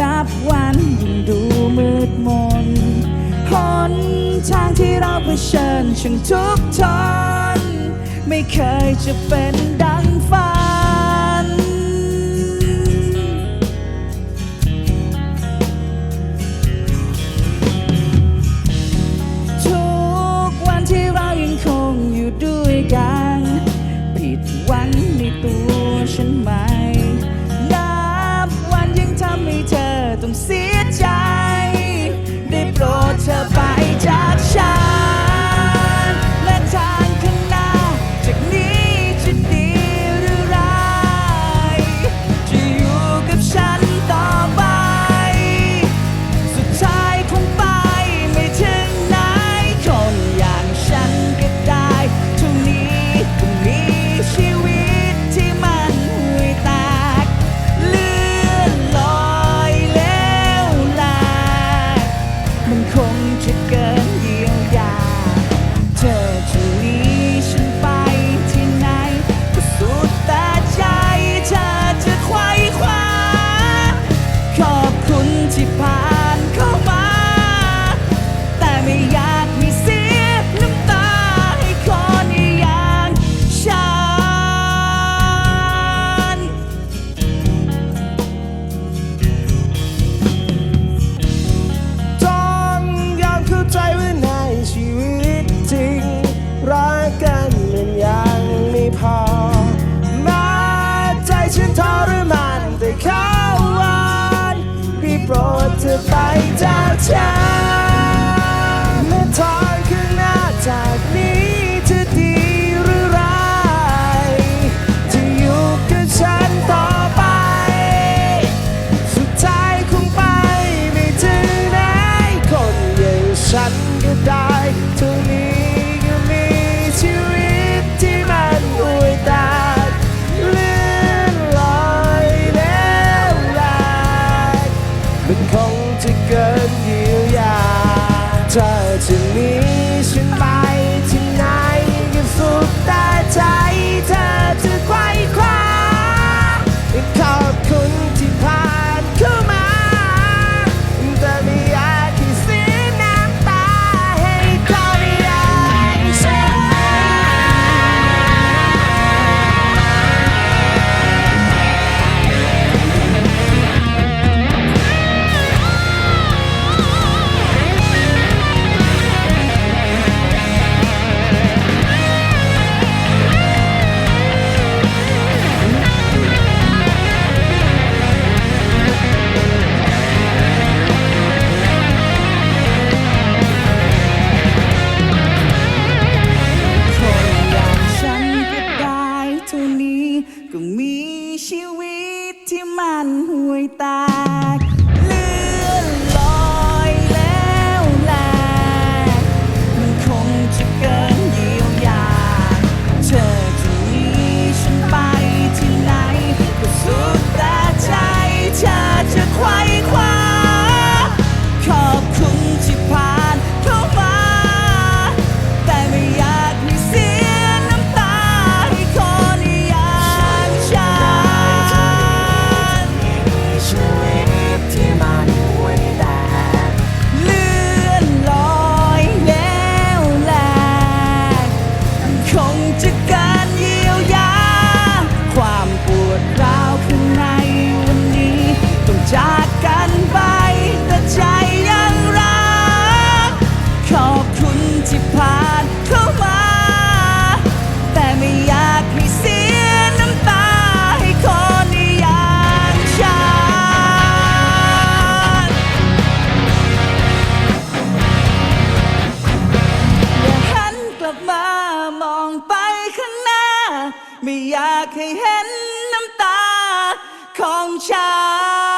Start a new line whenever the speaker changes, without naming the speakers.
นับวันยิ่งดูมืดมนหนทางที่เราเผชิญช่างทุกทนไม่เคยจะเป็นได้ 百家จ จะมีฉันไปที่ไหนก็สุขแต่ใจ
เธอจะไกวคว้
aproveitar. ไม่อยากให้เห็นน้ำตาของฉัน